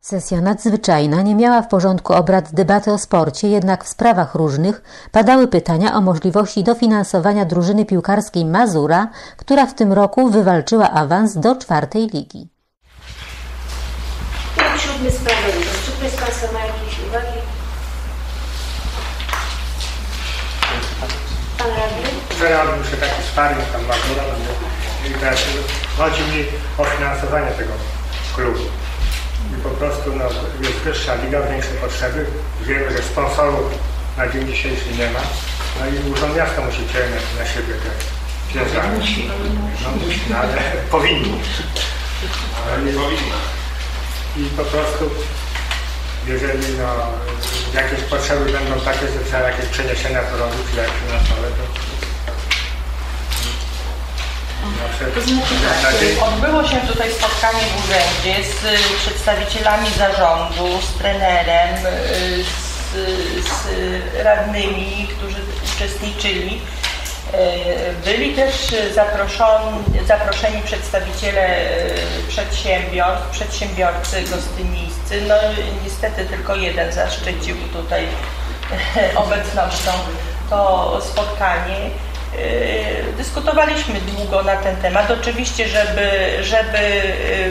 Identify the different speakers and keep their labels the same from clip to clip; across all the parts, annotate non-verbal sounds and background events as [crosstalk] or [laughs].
Speaker 1: Sesja nadzwyczajna nie miała w porządku obrad debaty o sporcie, jednak w sprawach różnych padały pytania o możliwości dofinansowania drużyny piłkarskiej Mazura, która w tym roku wywalczyła awans do czwartej ligi.
Speaker 2: Punkt siódmy sprawozdania. Czy ktoś z Państwa ma jakieś uwagi? Pan
Speaker 3: odbył się taki sparring tam Mazura i teraz chodzi mi o finansowanie tego klubu. I po prostu no, jest wyższa liga, większe potrzeby. Wiemy, że sponsorów na dzień dzisiejszy nie ma. No i Urząd Miasta musi ciągnąć na siebie te ciężary. No musi, no, ale [laughs] powinni. Ale nie powinni. I po prostu jeżeli no, jakieś potrzeby będą takie, że trzeba jakieś przeniesienia to robić, jak finansowe, to no,
Speaker 4: Odbyło się tutaj spotkanie w urzędzie z y, przedstawicielami zarządu, z trenerem, y, z, z radnymi, którzy uczestniczyli. Y, Byli też zaproszeni, zaproszeni przedstawiciele przedsiębiorstw, przedsiębiorcy gostynińscy. No niestety tylko jeden zaszczycił tutaj [laughs] obecnością to spotkanie. Yy, Dyskutowaliśmy długo na ten temat. Oczywiście, żeby, żeby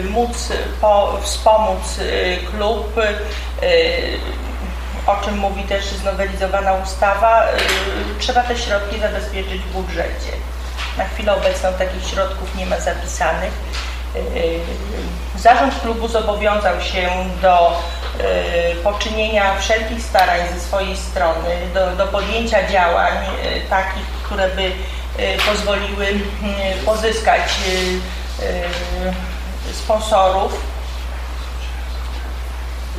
Speaker 4: yy, móc po, wspomóc yy, klub, o czym mówi też znowelizowana ustawa, trzeba te środki zabezpieczyć w budżecie. Na chwilę obecną takich środków nie ma zapisanych. Zarząd klubu zobowiązał się do poczynienia wszelkich starań ze swojej strony, do, do podjęcia działań takich, które by yy, pozwoliły yy, pozyskać yy, sponsorów.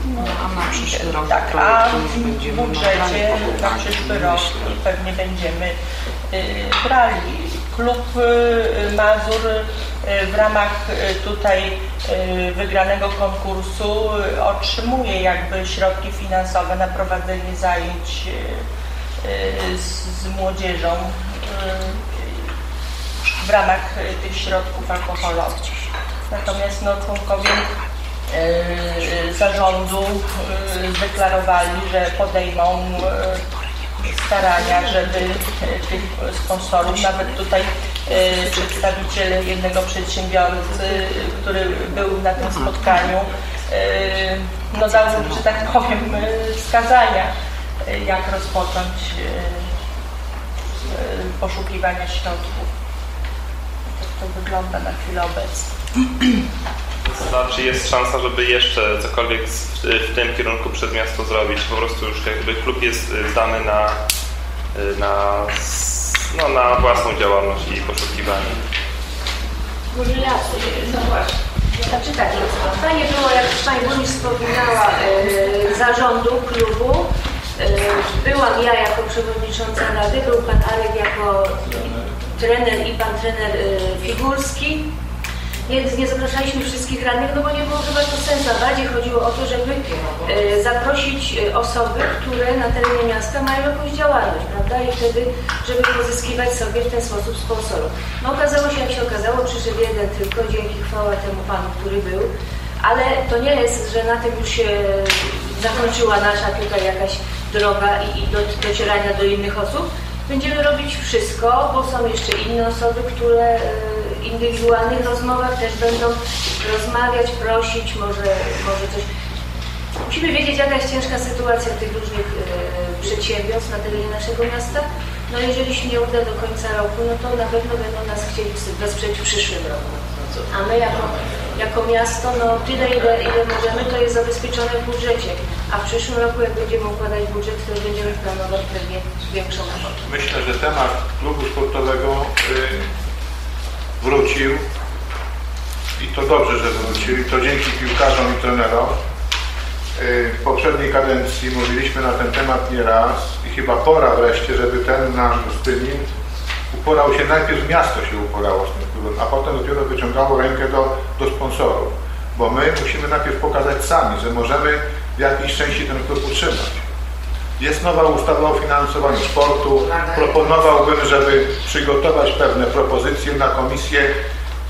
Speaker 5: No, a na przyszły rok
Speaker 4: Tak, a w budżecie na przyszły rok pewnie będziemy y, brali. Klub y, Mazur y, w ramach y, tutaj y, wygranego konkursu y, otrzymuje jakby środki finansowe na prowadzenie zajęć y, y, z, z młodzieżą y, w ramach y, tych środków alkoholowych. Natomiast no, członkowie y, zarządu y, zdeklarowali, że podejmą starania, żeby tych sponsorów, nawet tutaj przedstawiciel jednego przedsiębiorcy, który był na tym spotkaniu, no dał, że tak powiem, wskazania, jak rozpocząć poszukiwania środków. Tak to wygląda na chwilę obecną.
Speaker 6: To znaczy jest szansa, żeby jeszcze cokolwiek w tym kierunku przez miasto zrobić. Po prostu już jakby klub jest y, zdany na, y, na, no, na własną działalność i poszukiwanie.
Speaker 2: Może ja, no właśnie. Znaczy tak, fajnie było, jak Pani Burmistrz wspominała e, zarządu klubu. E, byłam ja jako przewodnicząca rady, był Pan Arek jako trener i Pan trener e, Figurski. Więc nie zapraszaliśmy wszystkich radnych, no bo nie było chyba to sensu. Bardziej chodziło o to, żeby e, zaprosić osoby, które na terenie miasta mają jakąś działalność, prawda? I wtedy, żeby pozyskiwać sobie w ten sposób sponsorów. No okazało się, jak się okazało, przyszedł jeden tylko, dzięki chwała temu panu, który był. Ale to nie jest, że na tym już się zakończyła nasza tutaj jakaś droga i, i do, docierania do innych osób. Będziemy robić wszystko, bo są jeszcze inne osoby, które e, w indywidualnych rozmowach też będą rozmawiać, prosić, może, może coś. Musimy wiedzieć, jaka jest ciężka sytuacja tych różnych e, przedsiębiorstw na terenie naszego miasta. No jeżeli się nie uda do końca roku, no to na pewno będą nas chcieli wesprzeć w przyszłym roku. A my jako, jako miasto, no tyle ile, ile możemy, to jest zabezpieczone w budżecie. A w przyszłym roku, jak będziemy układać budżet, to będziemy planować pewnie większą kwotę.
Speaker 7: Myślę, że temat klubu sportowego y, wrócił i to dobrze, że wrócił i to dzięki piłkarzom i trenerom. Y, W poprzedniej kadencji mówiliśmy na ten temat nieraz i chyba pora wreszcie, żeby ten nasz Gostynin uporał się, najpierw miasto się uporało z tym klubem, a potem dopiero wyciągało rękę do, do sponsorów. Bo my musimy najpierw pokazać sami, że możemy w jakiejś części ten klub utrzymać. Jest nowa ustawa o finansowaniu sportu. Proponowałbym, żeby przygotować pewne propozycje na komisję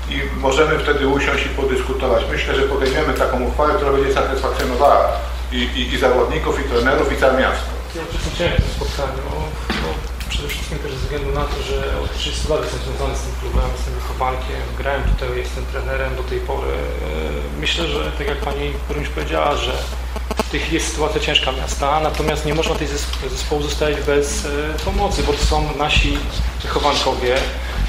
Speaker 7: i możemy wtedy usiąść i podyskutować. Myślę, że podejmiemy taką uchwałę, która będzie satysfakcjonowała i, i, i zawodników, i trenerów, i całe miasto.
Speaker 8: Ja uczestniczyłem w spotkaniu, przede wszystkim też ze względu na to, że od 30 lat jestem związany z tym klubem, jestem wychowankiem, grałem tutaj, jestem trenerem do tej pory. E, Myślę, że tak jak Pani Burmistrz powiedziała, że w tej chwili jest sytuacja ciężka miasta, natomiast nie można tej zes- zespołu zostawić bez e, pomocy, bo to są nasi wychowankowie.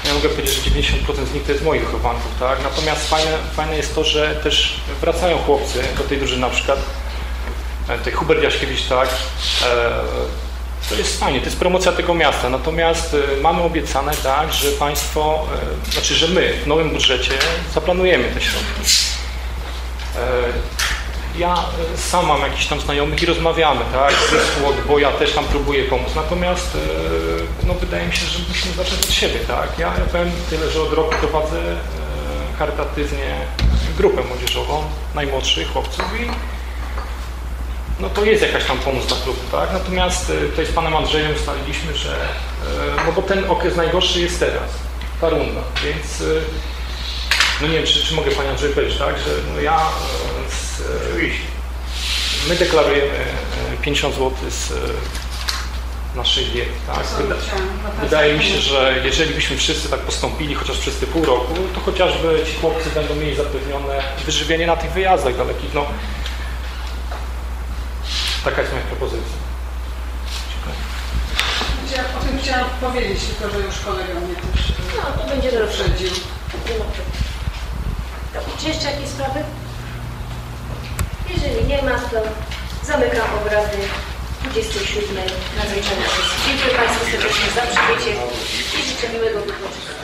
Speaker 8: Ja mogę powiedzieć, że 90% z nich to jest moich wychowanków, tak? Natomiast fajne, fajne jest to, że też wracają chłopcy do tej drużyny na przykład e, tutaj Hubert Jaśkiewicz, tak, to jest fajnie, to jest promocja tego miasta, natomiast e, mamy obiecane, tak, że państwo, e, znaczy, że my w nowym budżecie zaplanujemy te środki. E, Ja sam mam jakichś tam znajomych i rozmawiamy, tak, zespół od Boja też tam próbuje pomóc, natomiast no, wydaje mi się, że musimy zacząć od siebie, tak. Ja, ja powiem tyle, że od roku prowadzę charytatywnie grupę młodzieżową najmłodszych chłopców i no to jest jakaś tam pomoc dla klubu, tak? Natomiast y, tutaj z panem Andrzejem ustaliliśmy, że y, no bo ten okres najgorszy jest teraz, ta runda, więc y, no nie wiem, czy, czy mogę panie Andrzej powiedzieć, tak? Że no ja z, my deklarujemy y, 50 zł z naszej diety, tak? Wyda, wydaje mi się, że jeżeli byśmy wszyscy tak postąpili, chociaż przez te pół roku, to chociażby ci chłopcy będą mieli zapewnione wyżywienie na tych wyjazdach dalekich, no Taka jest moja propozycja.
Speaker 5: Ja o tym chciałam powiedzieć, tylko że już kolega mnie też
Speaker 2: No, to będzie dobrze.
Speaker 5: uprzedził.
Speaker 2: Nie ma problemu. Dobrze, Czy jeszcze jakieś sprawy? Jeżeli nie ma, to zamykam obrady 27 nadzwyczajnej sesji. Dziękuję Państwu serdecznie za przybycie i życzę miłego wypoczynku.